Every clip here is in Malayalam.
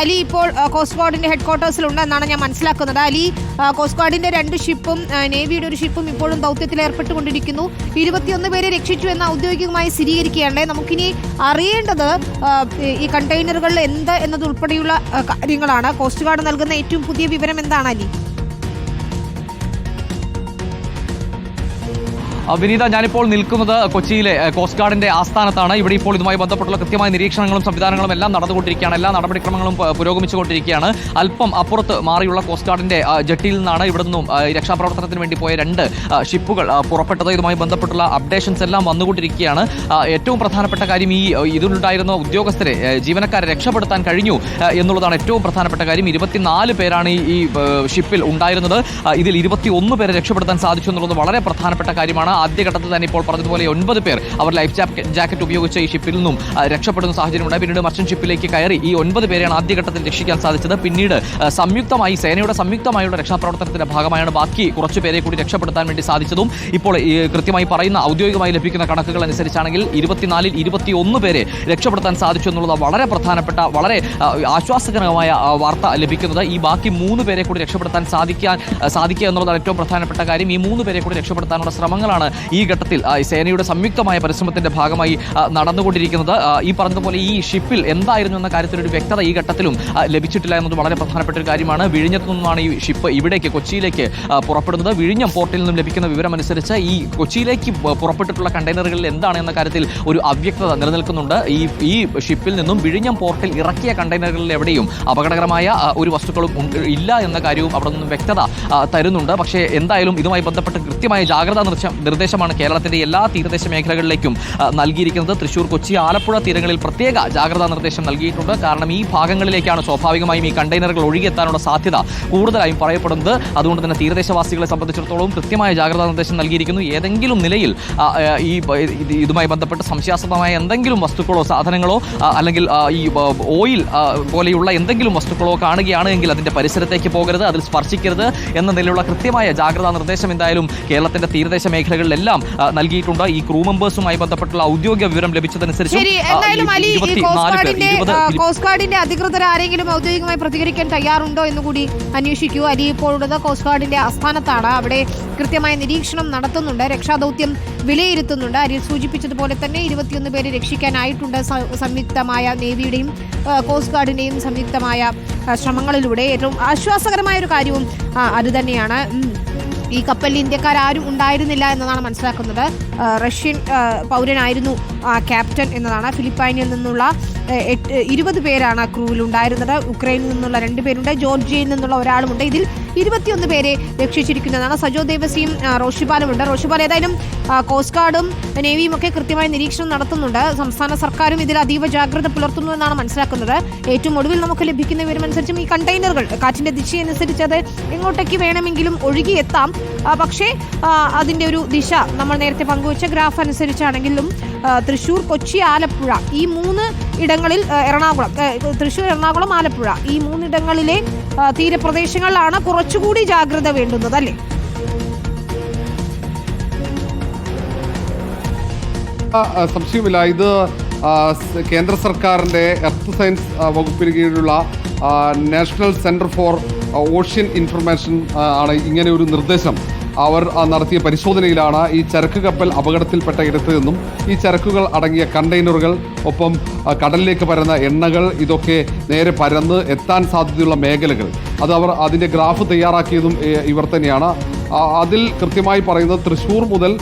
അലി ഇപ്പോൾ ആ, കോസ്റ്റ് ഗാർഡിന്റെ ഹെഡ് ക്വാർട്ടേഴ്സിലുണ്ട് എന്നാണ് ഞാൻ മനസ്സിലാക്കുന്നത്. അലി കോസ്റ്റ് ഗാർഡിന്റെ രണ്ട് ഷിപ്പും നേവിയുടെ ഒരു ഷിപ്പും ഇപ്പോഴും ദൗത്യത്തിൽ ഏർപ്പെട്ടുകൊണ്ടിരിക്കുന്നു. ഇരുപത്തിയൊന്ന് പേരെ രക്ഷിച്ചു എന്ന് ഔദ്യോഗികമായി സ്ഥിരീകരിക്കുകയാണ് നമുക്കിനി അറിയേണ്ടത് ഈ കണ്ടെയ്നറുകളിൽ എന്ത് എന്നതുൾപ്പെടെയുള്ള കാര്യങ്ങളാണ്. കോസ്റ്റ് ഗാർഡ് നൽകുന്ന ഏറ്റവും പുതിയ വിവരം എന്താണ് അലി? വിനീത ഞാനിപ്പോൾ നിൽക്കുന്നത് കൊച്ചിയിലെ കോസ്റ്റ് ഗാർഡിന്റെ ആസ്ഥാനത്താണ്. ഇവിടെ ഇപ്പോൾ ഇതുമായി ബന്ധപ്പെട്ടുള്ള കൃത്യമായ നിരീക്ഷണങ്ങളും സംവിധാനങ്ങളും എല്ലാം നടന്നുകൊണ്ടിരിക്കുകയാണ്. എല്ലാ നടപടിക്രമങ്ങളും പുരോഗമിച്ചുകൊണ്ടിരിക്കുകയാണ്. അല്പം അപ്പുറത്ത് മാറിയുള്ള കോസ്റ്റ് ഗാർഡിന്റെ ജെട്ടിയിൽ നിന്നാണ് ഇവിടെ നിന്നും രക്ഷാപ്രവർത്തനത്തിന് വേണ്ടി പോയ രണ്ട് ഷിപ്പുകൾ പുറപ്പെട്ടത്. ഇതുമായി ബന്ധപ്പെട്ടുള്ള അപ്ഡേഷൻസ് എല്ലാം വന്നുകൊണ്ടിരിക്കുകയാണ്. ഏറ്റവും പ്രധാനപ്പെട്ട കാര്യം ഈ ഇതിലുണ്ടായിരുന്ന ഉദ്യോഗസ്ഥരെ ജീവനക്കാരെ രക്ഷപ്പെടുത്താൻ കഴിഞ്ഞു എന്നുള്ളതാണ് ഏറ്റവും പ്രധാനപ്പെട്ട കാര്യം. ഇരുപത്തിനാല് പേരാണ് ഈ ഷിപ്പിൽ ഉണ്ടായിരുന്നത്. ഇതിൽ ഇരുപത്തി ഒന്ന് പേരെ രക്ഷപ്പെടുത്താൻ സാധിച്ചു എന്നുള്ളത് വളരെ പ്രധാനപ്പെട്ട കാര്യമാണ്. ആദ്യഘട്ടത്തിൽ തന്നെ ഇപ്പോൾ പറഞ്ഞതുപോലെ ഒൻപത് പേർ അവർ ലൈഫ് ജാക്ക- ജാക്കറ്റ് ഉപയോഗിച്ച് ഈ ഷിപ്പിൽ നിന്നും രക്ഷപ്പെടുന്ന സാഹചര്യമുണ്ട്. പിന്നീട് മർച്ചൻ ഷിപ്പിലേക്ക് കയറി ഈ ഒൻപത് പേരെയാണ് ആദ്യഘട്ടത്തിൽ രക്ഷിക്കാൻ സാധിച്ചത്. പിന്നീട് സംയുക്തമായി സേനയുടെ സംയുക്തമായുള്ള രക്ഷാപ്രവർത്തനത്തിന്റെ ഭാഗമായാണ് ബാക്കി കുറച്ചു പേരെ കൂടി രക്ഷപ്പെടുത്താൻ വേണ്ടി സാധിച്ചതും. ഇപ്പോൾ കൃത്യമായി പറയുന്ന ഔദ്യോഗികമായി ലഭിക്കുന്ന കണക്കുകൾ അനുസരിച്ചാണെങ്കിൽ ഇരുപത്തിനാലിൽ ഇരുപത്തിയൊന്ന് പേരെ രക്ഷപ്പെടുത്താൻ സാധിച്ചു എന്നുള്ളത് വളരെ പ്രധാനപ്പെട്ട വളരെ ആശ്വാസകരമായ വാർത്ത ലഭിക്കുന്നത്. ഈ ബാക്കി മൂന്ന് പേരെ കൂടി രക്ഷപ്പെടുത്താൻ സാധിക്കാൻ സാധിക്കുക എന്നുള്ളതാണ് ഏറ്റവും പ്രധാനപ്പെട്ട കാര്യം. ഈ മൂന്ന് പേരെ കൂടി രക്ഷപ്പെടുത്താനുള്ള ശ്രമങ്ങളാണ് ഈ ഘട്ടത്തിൽ സേനയുടെ സംയുക്തമായ പരിശ്രമത്തിന്റെ ഭാഗമായി നടന്നുകൊണ്ടിരിക്കുന്നത്. ഈ പറഞ്ഞതുപോലെ ഈ ഷിപ്പിൽ എന്തായിരുന്നു എന്ന കാര്യത്തിൽ ഒരു വ്യക്തത ഈ ഘട്ടത്തിലും ലഭിച്ചിട്ടില്ല എന്നത് വളരെ പ്രധാനപ്പെട്ട ഒരു കാര്യമാണ്. വിഴിഞ്ഞത്തു നിന്നാണ് ഈ ഷിപ്പ് ഇവിടേക്ക് കൊച്ചിയിലേക്ക് പുറപ്പെടുന്നത്. വിഴിഞ്ഞം പോർട്ടിൽ നിന്നും ലഭിക്കുന്ന വിവരം അനുസരിച്ച് ഈ കൊച്ചിയിലേക്ക് പുറപ്പെട്ടിട്ടുള്ള കണ്ടെയ്നറുകളിൽ എന്താണ് എന്ന കാര്യത്തിൽ ഒരു അവ്യക്തത നിലനിൽക്കുന്നുണ്ട്. ഈ ഈ ഷിപ്പിൽ നിന്നും വിഴിഞ്ഞം പോർട്ടിൽ ഇറക്കിയ കണ്ടെയ്നറുകളിൽ എവിടെയും അപകടകരമായ ഒരു വസ്തുക്കളും ഇല്ല എന്ന കാര്യവും അവിടെ നിന്നും വ്യക്തത തരുന്നുണ്ട്. പക്ഷേ എന്തായാലും ഇതുമായി ബന്ധപ്പെട്ട് കൃത്യമായ ജാഗ്രതാ നിർദ്ദേശം നിർദ്ദേശമാണ് കേരളത്തിന്റെ എല്ലാ തീരദേശ മേഖലകളിലേക്കും നൽകിയിരിക്കുന്നത്. തൃശൂർ കൊച്ചി ആലപ്പുഴ തീരങ്ങളിൽ പ്രത്യേക ജാഗ്രതാ നിർദ്ദേശം നൽകിയിട്ടുണ്ട്. കാരണം ഈ ഭാഗങ്ങളിലേക്കാണ് സ്വാഭാവികമായും ഈ കണ്ടെയ്നറുകൾ ഒഴുകിയെത്താനുള്ള സാധ്യത കൂടുതലായും പറയപ്പെടുന്നത്. അതുകൊണ്ട് തന്നെ തീരദേശവാസികളെ സംബന്ധിച്ചിടത്തോളം കൃത്യമായ ജാഗ്രതാ നിർദ്ദേശം നൽകിയിരിക്കുന്നു. ഏതെങ്കിലും നിലയിൽ ഈ ഇതുമായി ബന്ധപ്പെട്ട് സംശയാസ്പദമായ എന്തെങ്കിലും വസ്തുക്കളോ സാധനങ്ങളോ അല്ലെങ്കിൽ ഈ ഓയിൽ പോലെയുള്ള എന്തെങ്കിലും വസ്തുക്കളോ കാണുകയാണ് എങ്കിൽ അതിന്റെ പരിസരത്തേക്ക് പോകരുത് അതിൽ സ്പർശിക്കരുത് എന്ന നിലയിലുള്ള കൃത്യമായ ജാഗ്രതാ നിർദ്ദേശം എന്തായാലും കേരളത്തിന്റെ തീരദേശ മേഖലകളിലെല്ലാം ആ, നൽകിയിട്ടുണ്ട്. ഈ ക്രൂ മെമ്പേഴ്സുമായി ബന്ധപ്പെട്ടുള്ള ഔദ്യോഗിക വിവരം ലഭിച്ചതനുസരിച്ച് കോസ്റ്റ് ഗാർഡിന്റെ അധികൃതർ ആരെങ്കിലും ഔദ്യോഗികമായി പ്രതികരിക്കാൻ തയ്യാറുണ്ടോ എന്ന് കൂടി അന്വേഷിക്കൂ. അലി ഇപ്പോൾ ഉള്ളത് കോസ്റ്റ് ഗാർഡിന്റെ ആസ്ഥാനത്താണ്. അവിടെ കൃത്യമായ നിരീക്ഷണം നടത്തുന്നുണ്ട്. രക്ഷാദൌത്യം വിലയിരുത്തുന്നുണ്ട്. അരി സൂചിപ്പിച്ചതുപോലെ തന്നെ ഇരുപത്തിയൊന്ന് പേരെ രക്ഷിക്കാനായിട്ടുണ്ട് സംയുക്തമായ നേവിയുടെയും കോസ്റ്റ് ഗാർഡിന്റെയും സംയുക്തമായ ശ്രമങ്ങളിലൂടെ. ഏറ്റവും ആശ്വാസകരമായ ഒരു കാര്യവും അത് തന്നെയാണ്. ഈ കപ്പലിൽ ഇന്ത്യക്കാരും ഉണ്ടായിരുന്നില്ല എന്നതാണ് മനസ്സിലാക്കുന്നത്. റഷ്യൻ പൗരനായിരുന്നു ക്യാപ്റ്റൻ എന്നതാണ് ഫിലിപ്പൈനിൽ നിന്നുള്ള എട്ട് ഇരുപത് പേരാണ് ആ ക്രൂവിൽ ഉണ്ടായിരുന്നത്. ഉക്രൈനിൽ നിന്നുള്ള രണ്ട് പേരുണ്ട്. ജോർജിയയിൽ നിന്നുള്ള ഒരാളുമുണ്ട്. ഇതിൽ ഇരുപത്തിയൊന്ന് പേരെ രക്ഷിച്ചിരിക്കുന്നതാണ്. സജോ ദേവസിയും ആ, റോഷിപാലും ഉണ്ട് റോഷിപാൽ ഏതായാലും കോസ്റ്റ് ഗാർഡും നേവിയും ഒക്കെ കൃത്യമായി നിരീക്ഷണം നടത്തുന്നുണ്ട്. സംസ്ഥാന സർക്കാരും ഇതിൽ അതീവ ജാഗ്രത പുലർത്തുന്നു എന്നാണ് മനസ്സിലാക്കുന്നത്. ഏറ്റവും ഒടുവിൽ നമുക്ക് ലഭിക്കുന്ന വിവരമനുസരിച്ചും ഈ കണ്ടെയ്നറുകൾ കാറ്റിന്റെ ദിശയനുസരിച്ച് അത് എങ്ങോട്ടേക്ക് വേണമെങ്കിലും ഒഴുകിയെത്താം. പക്ഷേ അതിന്റെ ഒരു ദിശ നമ്മൾ നേരത്തെ പങ്കുവച്ച ഗ്രാഫ് അനുസരിച്ചാണെങ്കിലും തൃശൂർ കൊച്ചി ആലപ്പുഴ. ഈ മൂന്ന് ഇടങ്ങളിൽ എറണാകുളം തൃശൂർ എറണാകുളം ആലപ്പുഴ. ഈ മൂന്നിടങ്ങളിലെ തീരപ്രദേശങ്ങളിലാണ് കുറച്ചുകൂടി ജാഗ്രത വേണ്ടുന്നത് അല്ലേ? സംശയമില്ല ഇത് കേന്ദ്ര സർക്കാരിന്റെ എർത്ത് സയൻസ് വകുപ്പിന് കീഴിലുള്ള national centre for ocean information ആണ് ഇങ്ങനെ ഒരു നിർദ്ദേശം. അവർ നടത്തിയ പരിശോധനയിലാണ് ഈ ചരക്ക് കപ്പൽ അപകടത്തിൽപ്പെട്ട ഇടത്ത് നിന്നും ഈ ചരക്കുകൾ അടങ്ങിയ കണ്ടെയ്നറുകൾ ഒപ്പം കടലിലേക്ക് പരന്ന എണ്ണകൾ ഇതൊക്കെ നേരെ പരന്ന് എത്താൻ സാധ്യതയുള്ള മേഖലകൾ. അത് അവർ അതിന്റെ ഗ്രാഫ് തയ്യാറാക്കിയതും ഇവർ തന്നെയാണ്. അതിൽ കൃത്യമായി പറയുന്നത് തൃശ്ശൂർ മുതൽ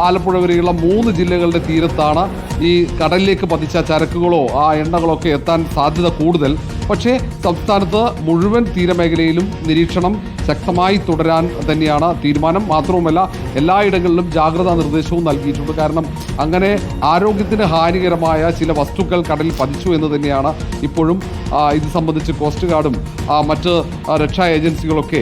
ആലപ്പുഴ വരെയുള്ള മൂന്ന് ജില്ലകളുടെ തീരത്താണ് ഈ കടലിലേക്ക് പതിച്ച ചരക്കുകളോ ആ എണ്ണകളോ ഒക്കെ എത്താൻ സാധ്യത കൂടുതൽ. പക്ഷേ സംസ്ഥാനത്ത് മുഴുവൻ തീരമേഖലയിലും നിരീക്ഷണം ശക്തമായി തുടരാൻ തന്നെയാണ് തീരുമാനം. മാത്രവുമല്ല എല്ലായിടങ്ങളിലും ജാഗ്രതാ നിർദ്ദേശവും നൽകിയിട്ടുണ്ട്. കാരണം അങ്ങനെ ആരോഗ്യത്തിന് ഹാനികരമായ ചില വസ്തുക്കൾ കടലിൽ പതിച്ചു എന്ന് തന്നെയാണ് ഇപ്പോഴും ഇത് സംബന്ധിച്ച് കോസ്റ്റ് ഗാർഡും മറ്റ് രക്ഷാ ഏജൻസികളൊക്കെ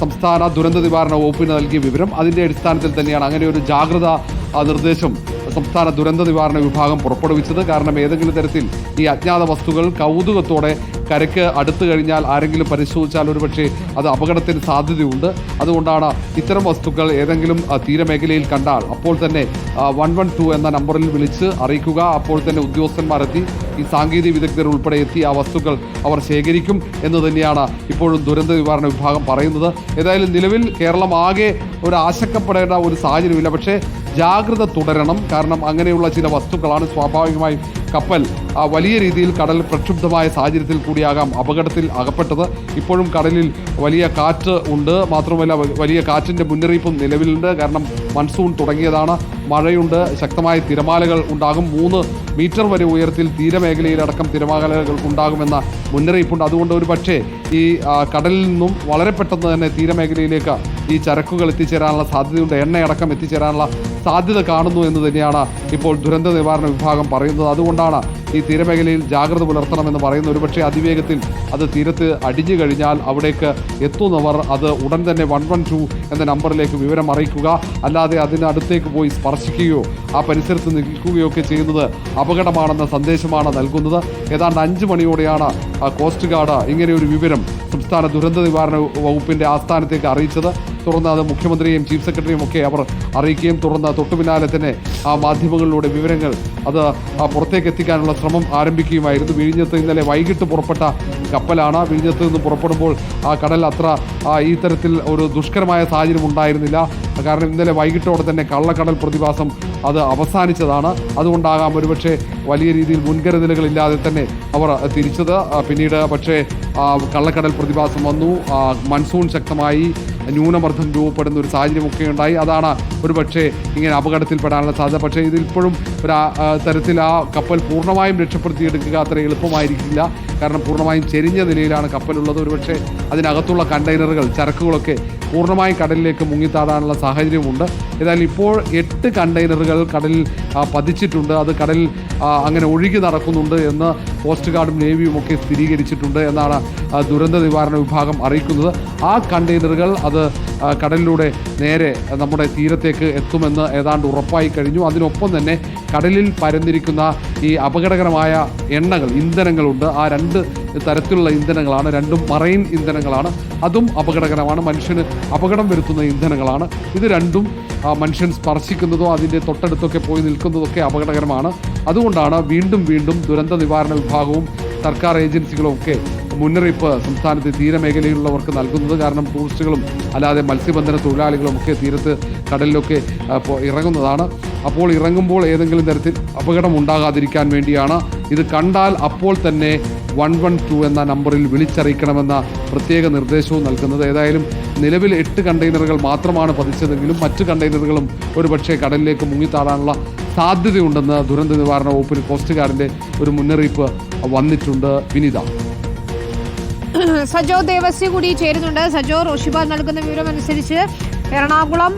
സംസ്ഥാന ദുരന്ത നിവാരണ വകുപ്പിന് നൽകിയ വിവരം അതിന്റെ അടിസ്ഥാനത്തിൽ തന്നെയാണ്. അങ്ങനെ ഒരു ജാഗ്രതാ ആ, നിർദ്ദേശം സംസ്ഥാന ദുരന്ത നിവാരണ വിഭാഗം പുറപ്പെടുവിച്ചത്. കാരണം ഏതെങ്കിലും തരത്തിൽ ഈ അജ്ഞാത വസ്തുക്കൾ കൗതുകത്തോടെ കരയ്ക്ക് അടുത്തു കഴിഞ്ഞാൽ ആരെങ്കിലും പരിശോധിച്ചാൽ ഒരുപക്ഷെ അത് അപകടത്തിന് സാധ്യതയുണ്ട്. അതുകൊണ്ടാണ് ഇത്തരം വസ്തുക്കൾ ഏതെങ്കിലും തീരമേഖലയിൽ കണ്ടാൽ അപ്പോൾ തന്നെ വൺ വൺ ടു എന്ന നമ്പറിൽ വിളിച്ച് അറിയിക്കുക. അപ്പോൾ തന്നെ ഉദ്യോഗസ്ഥന്മാരെത്തി ഈ സാങ്കേതിക വിദഗ്ധർ ഉൾപ്പെടെ എത്തി ആ വസ്തുക്കൾ അവർ ശേഖരിക്കും എന്ന് തന്നെയാണ് ഇപ്പോഴും ദുരന്ത നിവാരണ വിഭാഗം പറയുന്നത്. ഏതായാലും നിലവിൽ കേരളം ആകെ ഒരു ആശങ്കപ്പെടേണ്ട ഒരു സാഹചര്യമില്ല. പക്ഷേ ജാഗ്രത തുടരണം. കാരണം അങ്ങനെയുള്ള ചില വസ്തുക്കളാണ് സ്വാഭാവികമായും കപ്പൽ വലിയ രീതിയിൽ കടൽ പ്രക്ഷുബ്ധമായ സാഹചര്യത്തിൽ കൂടിയാകാം അപകടത്തിൽ അകപ്പെട്ടത്. ഇപ്പോഴും കടലിൽ വലിയ കാറ്റ് ഉണ്ട്. മാത്രമല്ല വലിയ കാറ്റിന്റെ മുന്നറിയിപ്പും നിലവിലുണ്ട്. കാരണം മൺസൂൺ തുടങ്ങിയതാണ്. മഴയുണ്ട് ശക്തമായ തിരമാലകൾ ഉണ്ടാകും. മൂന്ന് മീറ്റർ വരെ ഉയരത്തിൽ തീരമേഖലയിലടക്കം തിരമാലകൾ ഉണ്ടാകുമെന്ന മുന്നറിയിപ്പുണ്ട്. അതുകൊണ്ട് ഒരു പക്ഷേ ഈ കടലിൽ നിന്നും വളരെ പെട്ടെന്ന് തന്നെ തീരമേഖലയിലേക്ക് ഈ ചരക്കുകൾ എത്തിച്ചേരാനുള്ള സാധ്യതയുണ്ട്. എണ്ണയടക്കം എത്തിച്ചേരാനുള്ള സാധ്യത കാണുന്നു എന്ന് തന്നെയാണ് ഇപ്പോൾ ദുരന്ത നിവാരണ വിഭാഗം പറയുന്നത്. അതുകൊണ്ടാണ് ഈ തീരമേഖലയിൽ ജാഗ്രത പുലർത്തണമെന്ന് പറയുന്നു ഒരുപക്ഷെ അതിവേഗത്തിൽ അത് തീരത്ത് അടിഞ്ഞു കഴിഞ്ഞാൽ അവിടേക്ക് എത്തുന്നവർ അത് ഉടൻ തന്നെ വൺ വൺ ടു എന്ന നമ്പറിലേക്ക് വിവരം അറിയിക്കുക. അല്ലാതെ അതിനടുത്തേക്ക് പോയി സ്പർശിക്കുകയോ ആ പരിസരത്ത് നിൽക്കുകയോ ഒക്കെ ചെയ്യുന്നത് അപകടമാണെന്ന സന്ദേശമാണ് നൽകുന്നത്. ഏതാണ്ട് അഞ്ച് മണിയോടെയാണ് കോസ്റ്റ് ഗാർഡ് ഇങ്ങനെയൊരു വിവരം സംസ്ഥാന ദുരന്ത നിവാരണ വകുപ്പിന്റെ ആസ്ഥാനത്തേക്ക് അറിയിച്ചത്. തുടർന്ന് അത് മുഖ്യമന്ത്രിയെയും ചീഫ് സെക്രട്ടറിയും ഒക്കെ അവർ അറിയിക്കുകയും തുടർന്ന് തൊട്ടു പിന്നാലെ തന്നെ ആ മാധ്യമങ്ങളിലൂടെ വിവരങ്ങൾ അത് പുറത്തേക്ക് എത്തിക്കാനുള്ള ശ്രമം ആരംഭിക്കുകയുമായിരുന്നു. വിഴിഞ്ഞത്ത് ഇന്നലെ വൈകിട്ട് പുറപ്പെട്ട കപ്പലാണ്. വിഴിഞ്ഞത്ത് നിന്ന് പുറപ്പെടുമ്പോൾ ആ കടൽ അത്ര ഈ തരത്തിൽ ഒരു ദുഷ്കരമായ സാഹചര്യം ഉണ്ടായിരുന്നില്ല. കാരണം ഇന്നലെ വൈകിട്ടോടെ തന്നെ കള്ളക്കടൽ പ്രതിഭാസം അത് അവസാനിച്ചതാണ്. അതുകൊണ്ടാകാം ഒരുപക്ഷെ വലിയ രീതിയിൽ മുൻകരുതലുകളില്ലാതെ തന്നെ അവർ തിരിച്ചത്. പിന്നീട് പക്ഷേ കള്ളക്കടൽ പ്രതിഭാസം വന്നു. മൺസൂൺ ശക്തമായി ന്യൂനമർദ്ദം രൂപപ്പെടുന്ന ഒരു സാഹചര്യമൊക്കെ ഉണ്ടായി. അതാണ് ഒരു പക്ഷേ ഇങ്ങനെ അപകടത്തിൽപ്പെടാനുള്ള സാധ്യത. പക്ഷേ ഇതിപ്പോഴും ഒരു തരത്തിൽ ആ കപ്പൽ പൂർണമായും രക്ഷപ്പെടുത്തിയെടുക്കുക അത്ര എളുപ്പമായിരിക്കില്ല. കാരണം പൂർണമായും ചെരിഞ്ഞ നിലയിലാണ് കപ്പലുള്ളത്. ഒരുപക്ഷെ അതിനകത്തുള്ള കണ്ടെയ്നറുകൾ ചരക്കുകളൊക്കെ പൂർണമായും കടലിലേക്ക് മുങ്ങിത്താടാനുള്ള സാഹചര്യമുണ്ട് ഏതായാലും ഇപ്പോൾ എട്ട് കണ്ടെയ്നറുകൾ കടലിൽ പതിച്ചിട്ടുണ്ട്. അത് കടലിൽ അങ്ങനെ ഒഴുകി നടക്കുന്നുണ്ട് എന്ന് കോസ്റ്റ് ഗാർഡും നേവിയും ഒക്കെ സ്ഥിരീകരിച്ചിട്ടുണ്ട് എന്നാണ് ദുരന്ത നിവാരണ വിഭാഗം അറിയിക്കുന്നത്. ആ കണ്ടെയ്നറുകൾ അത് കടലിലൂടെ നേരെ നമ്മുടെ തീരത്തേക്ക് എത്തുമെന്ന് ഏതാണ്ട് ഉറപ്പായി കഴിഞ്ഞു. അതിനൊപ്പം തന്നെ കടലിൽ പരന്നിരിക്കുന്ന ഈ അപകടകരമായ എണ്ണകൾ ഇന്ധനങ്ങളുണ്ട്. ആ രണ്ട് തരത്തിലുള്ള ഇന്ധനങ്ങളാണ് രണ്ടും മറൈൻ ഇന്ധനങ്ങളാണ്. അതും അപകടകരമാണ്. മനുഷ്യന് അപകടം വരുത്തുന്ന ഇന്ധനങ്ങളാണ്. ഇത് രണ്ടും മനുഷ്യൻ സ്പർശിക്കുന്നതോ അതിന്റെ തൊട്ടടുത്തൊക്കെ പോയി നിൽക്കുന്നതൊക്കെ അപകടകരമാണ്. അതുകൊണ്ടാണ് വീണ്ടും വീണ്ടും ദുരന്ത നിവാരണ വിഭാഗവും സർക്കാർ ഏജൻസികളും ഒക്കെ മുന്നറിയിപ്പ് സംസ്ഥാനത്തെ തീരമേഖലയിലുള്ളവർക്ക് നൽകുന്നത്. കാരണം ടൂറിസ്റ്റുകളും അല്ലാതെ മത്സ്യബന്ധന തൊഴിലാളികളും ഒക്കെ തീരത്ത് കടലിലൊക്കെ ഇറങ്ങുന്നതാണ്. അപ്പോൾ ഇറങ്ങുമ്പോൾ ഏതെങ്കിലും തരത്തിൽ അപകടം ഉണ്ടാകാതിരിക്കാൻ വേണ്ടിയാണ്. ഇത് കണ്ടാൽ അപ്പോൾ തന്നെ വൺ വൺ ടു എന്ന നമ്പറിൽ വിളിച്ചറിയിക്കണമെന്ന പ്രത്യേക നിർദ്ദേശവും നൽകുന്നത്. ഏതായാലും നിലവിൽ എട്ട് കണ്ടെയ്നറുകൾ മാത്രമാണ് പതിച്ചതെങ്കിലും മറ്റ് കണ്ടെയ്നറുകളും ഒരുപക്ഷെ കടലിലേക്ക് മുങ്ങിത്താടാനുള്ള സാധ്യതയുണ്ടെന്ന് ദുരന്ത നിവാരണ വകുപ്പിന് കോസ്റ്റ് ഗാർഡിന്റെ ഒരു മുന്നറിയിപ്പ് വന്നിട്ടുണ്ട്. വിനിത. സജോ ദേവസ്യ കൂടി ചേരുന്നുണ്ട്. സജോ റോഷിബ നൽകുന്ന വിവരം അനുസരിച്ച് എറണാകുളം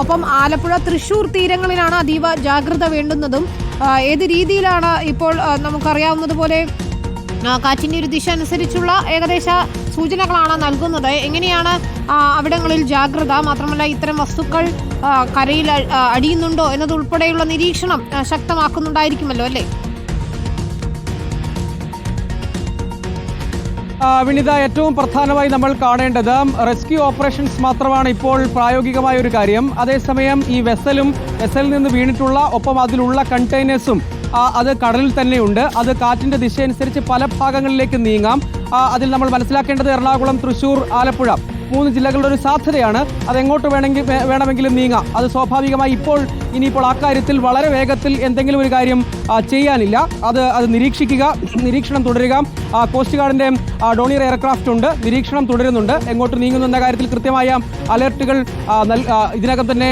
ഒപ്പം ആലപ്പുഴ തൃശൂർ തീരങ്ങളിലാണ് അതീവ ജാഗ്രത വേണ്ടുന്നതും ഏത് രീതിയിലാണ് ഇപ്പോൾ നമുക്കറിയാവുന്നത് നമുക്കറിയാവുന്നതുപോലെ കാറ്റിന്റെ ഒരു ദിശ അനുസരിച്ചുള്ള ഏകദേശ സൂചനകളാണ് നൽകുന്നത്. എങ്ങനെയാണ് അവിടങ്ങളിൽ ജാഗ്രത? മാത്രമല്ല ഇത്തരം വസ്തുക്കൾ കരയിൽ അടിയുന്നുണ്ടോ എന്നതുൾപ്പെടെയുള്ള നിരീക്ഷണം ശക്തമാക്കുന്നുണ്ടായിരിക്കുമല്ലോ അല്ലേ? വിനിത ഏറ്റവും പ്രധാനമായി നമ്മൾ കാണേണ്ടത് റെസ്ക്യൂ ഓപ്പറേഷൻസ് മാത്രമാണ് ഇപ്പോൾ പ്രായോഗികമായ ഒരു കാര്യം. അതേസമയം ഈ വെസലും വെസലിൽ നിന്ന് വീണിട്ടുള്ള ഒപ്പം അതിലുള്ള കണ്ടെയ്നേഴ്സും അത് കടലിൽ തന്നെയുണ്ട്. അത് കാറ്റിന്റെ ദിശയനുസരിച്ച് പല ഭാഗങ്ങളിലേക്ക് നീങ്ങാം. അതിൽ നമ്മൾ മനസ്സിലാക്കേണ്ടത് എറണാകുളം തൃശൂർ ആലപ്പുഴ. മൂന്ന് ജില്ലകളുടെ ഒരു സാധ്യതയാണ്. അത് എങ്ങോട്ട് വേണമെങ്കിൽ വേണമെങ്കിലും നീങ്ങാം. അത് സ്വാഭാവികമായി ഇപ്പോൾ ഇനിയിപ്പോൾ ആ കാര്യത്തിൽ വളരെ വേഗത്തിൽ എന്തെങ്കിലും ഒരു കാര്യം ചെയ്യാനില്ല. അത് അത് നിരീക്ഷിക്കുക നിരീക്ഷണം തുടരുക. കോസ്റ്റ് ഗാർഡിന്റെ ഡോണിയർ എയർക്രാഫ്റ്റ് ഉണ്ട്. നിരീക്ഷണം തുടരുന്നുണ്ട്. എങ്ങോട്ട് നീങ്ങുന്നു എന്ന കാര്യത്തിൽ കൃത്യമായ അലർട്ടുകൾ ഇതിനകം തന്നെ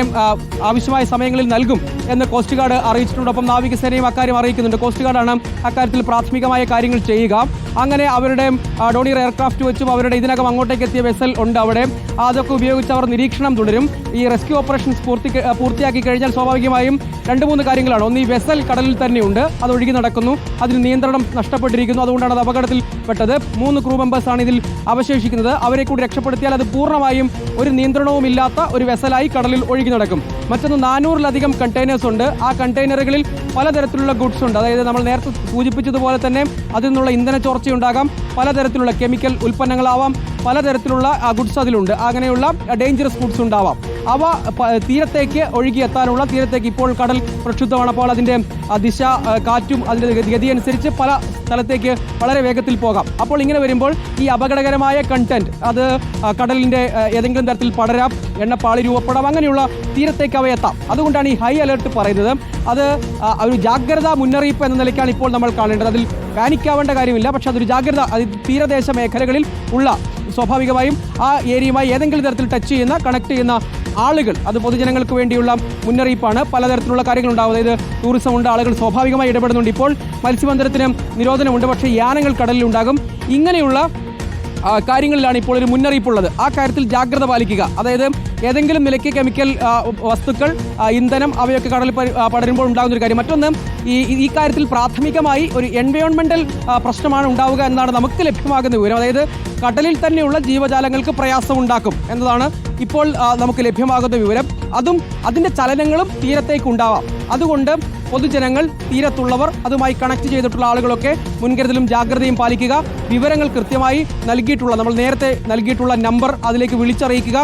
ആവശ്യമായ സമയങ്ങളിൽ നൽകും എന്ന് കോസ്റ്റ് ഗാർഡ് അറിയിച്ചിട്ടുണ്ട്. ഒപ്പം നാവികസേനയും അക്കാര്യം അറിയിക്കുന്നുണ്ട്. കോസ്റ്റ് ഗാർഡാണ് അക്കാര്യത്തിൽ പ്രാഥമികമായ കാര്യങ്ങൾ ചെയ്യുക. അങ്ങനെ അവരുടെ ഡോണിയർ എയർക്രാഫ്റ്റ് വെച്ചും അവരുടെ ഇതിനകം അങ്ങോട്ടേക്ക് എത്തിയ വെസൽ ഉണ്ട് അവിടെ. അതൊക്കെ ഉപയോഗിച്ച് അവർ നിരീക്ഷണം തുടരും. ഈ റെസ്ക്യൂ ഓപ്പറേഷൻസ് പൂർത്തി പൂർത്തിയാക്കി കഴിഞ്ഞാൽ സ്വാഭാവികമായും രണ്ട് മൂന്ന് കാര്യങ്ങളാണ്. ഒന്ന് ഈ വെസൽ കടലിൽ തന്നെയുണ്ട്. അത് ഒഴുകി നടക്കുന്നു. അതിന് നിയന്ത്രണം നഷ്ടപ്പെട്ടിരിക്കുന്നു. അതുകൊണ്ടാണ് അത് അപകടത്തിൽപ്പെട്ടത്. മൂന്ന് ക്രൂ മെമ്പേഴ്സാണ് ഇതിൽ അവശേഷിക്കുന്നത്. അവരെ കൂടി രക്ഷപ്പെടുത്തിയാൽ അത് പൂർണമായും ഒരു നിയന്ത്രണവും ഇല്ലാത്ത ഒരു വെസലായി കടലിൽ ഒഴുകി നടക്കും. മറ്റൊന്ന് നാനൂറിലധികം കണ്ടെയ്നേഴ്സ് ഉണ്ട്. ആ കണ്ടെയ്നറുകളിൽ പലതരത്തിലുള്ള ഗുഡ്സ് ഉണ്ട്. അതായത് നമ്മൾ നേരത്തെ സൂചിപ്പിച്ചതുപോലെ തന്നെ അതിൽ നിന്നുള്ള ഇന്ധന ചോർച്ചയുണ്ടാകാം പലതരത്തിലുള്ള കെമിക്കൽ ഉൽപ്പന്നങ്ങളാവാം. പലതരത്തിലുള്ള ഗുഡ്സ് അതിലുണ്ട്. അങ്ങനെയുള്ള ഡേഞ്ചറസ് ഗുഡ്സ് ഉണ്ടാവാം. അവ തീരത്തേക്ക് ഒഴുകി എത്താനുള്ള തീരത്തേക്ക് ഇപ്പോൾ കടൽ പ്രക്ഷുബ്ധമാണ്. അപ്പോൾ അതിന്റെ ദിശ കാറ്റും അതിന്റെ ഗതി- അനുസരിച്ച് പല സ്ഥലത്തേക്ക് വളരെ വേഗത്തിൽ പോകാം. അപ്പോൾ ഇങ്ങനെ വരുമ്പോൾ ഈ അപകടകരമായ കണ്ടന്റ് അത് കടലിന്റെ ഏതെങ്കിലും തരത്തിൽ പടരാം എണ്ണപ്പാളി രൂപപ്പെടാം അങ്ങനെയുള്ള തീരത്തേക്ക് അവ എത്താം. അതുകൊണ്ടാണ് ഈ ഹൈ അലർട്ട് പറയുന്നത്. അത് ഒരു ജാഗ്രതാ മുന്നറിയിപ്പ് എന്ന നിലയ്ക്കാണ് ഇപ്പോൾ നമ്മൾ കാണേണ്ടത്. അതിൽ പാനിക്കാവേണ്ട കാര്യമില്ല. പക്ഷെ അതൊരു ജാഗ്രത അത് തീരദേശ മേഖലകളിൽ ഉള്ള സ്വാഭാവികമായും ആ ഏരിയയുമായി ഏതെങ്കിലും തരത്തിൽ ടച്ച് ചെയ്യുന്ന കണക്ട് ചെയ്യുന്ന ആളുകൾ അത് പൊതുജനങ്ങൾക്ക് വേണ്ടിയുള്ള മുന്നറിയിപ്പാണ്. പലതരത്തിലുള്ള കാര്യങ്ങൾ ഉണ്ടാവും അതായത് ടൂറിസം ഉണ്ട് ആളുകൾ സ്വാഭാവികമായി ഇടപെടുന്നുണ്ട്. ഇപ്പോൾ മത്സ്യബന്ധനത്തിന് നിരോധനമുണ്ട്. പക്ഷേ യാനങ്ങൾ കടലിലുണ്ടാകും. ഇങ്ങനെയുള്ള കാര്യങ്ങളിലാണ് ഇപ്പോൾ ഒരു മുന്നറിയിപ്പുള്ളത്. ആ കാര്യത്തിൽ ജാഗ്രത പാലിക്കുക. അതായത് ഏതെങ്കിലും നിലയ്ക്ക് കെമിക്കൽ വസ്തുക്കൾ ഇന്ധനം അവയൊക്കെ കടൽ പടരുമ്പോൾ ഉണ്ടാകുന്ന ഒരു കാര്യം. മറ്റൊന്ന് ഈ ഈ- കാര്യത്തിൽ പ്രാഥമികമായി ഒരു എൻവയോൺമെന്റൽ പ്രശ്നമാണ് ഉണ്ടാവുക എന്നാണ് നമുക്ക് ലഭ്യമാകുന്ന വിവരം. അതായത് കടലിൽ തന്നെയുള്ള ജീവജാലങ്ങൾക്ക് പ്രയാസം ഉണ്ടാക്കും എന്നതാണ് ഇപ്പോൾ നമുക്ക് ലഭ്യമാകുന്ന വിവരം. അതും അതിന്റെ ചലനങ്ങളും തീരത്തേക്ക് ഉണ്ടാവാം. അതുകൊണ്ട് പൊതുജനങ്ങൾ തീരത്തുള്ളവർ അതുമായി കണക്ട് ചെയ്തിട്ടുള്ള ആളുകളൊക്കെ മുൻകരുതലും ജാഗ്രതയും പാലിക്കുക. വിവരങ്ങൾ കൃത്യമായി നൽകിയിട്ടുള്ള നമ്മൾ നേരത്തെ നൽകിയിട്ടുള്ള നമ്പർ അതിലേക്ക് വിളിച്ചറിയിക്കുക.